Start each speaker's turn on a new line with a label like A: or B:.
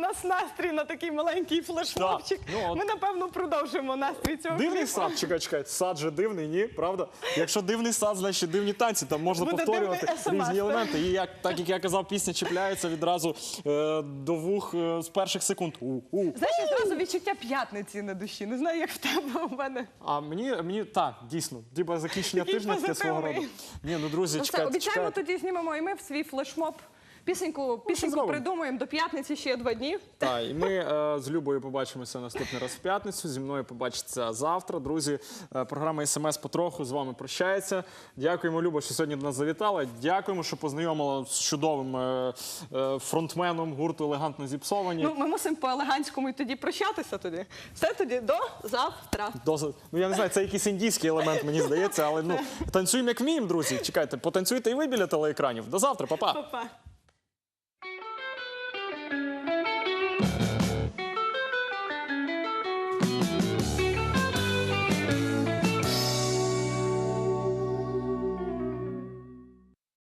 A: нас настрій на такий маленький флешмобчик.
B: Ну, от-
A: Ми, напевно, продовжимо настрій цього
B: Дивний
A: кліпу.
B: сад, чекай, чекай. Сад же дивний, ні, правда? Якщо дивний сад, значить дивні танці. Там можна
A: Буде
B: повторювати різні елементи. І як так як я казав, пісня чіпляється відразу е, до вух е, з перших секунд. У-у.
A: Знаєш, одразу відчуття п'ятниці на душі. Не знаю, як в тебе у мене.
B: А мені мені так, дійсно, діба закінчення тижня свого роду. Ні, ну друзі,
A: Ну,
B: чекайте,
A: обіцяємо,
B: чекайте.
A: тоді знімемо і ми в свій флешмоб. Пісеньку, пісеньку
B: зробимо?
A: придумаємо до п'ятниці ще два дні.
B: Так, і ми е, з Любою побачимося наступний раз в п'ятницю. Зі мною побачиться завтра. Друзі, е, програма СМС потроху з вами прощається. Дякуємо, Люба, що сьогодні до нас завітала. Дякуємо, що познайомила з чудовим е, е, фронтменом гурту елегантно зіпсовані.
A: Ну, ми мусимо по елегантському і тоді прощатися тоді. Все тоді до завтра.
B: Досить. Ну я не знаю, це якийсь індійський елемент, мені здається, але ну танцюємо як вміємо, друзі. Чекайте, потанцюйте і ви біля телеекранів. До завтра, па-па.
A: Па-па.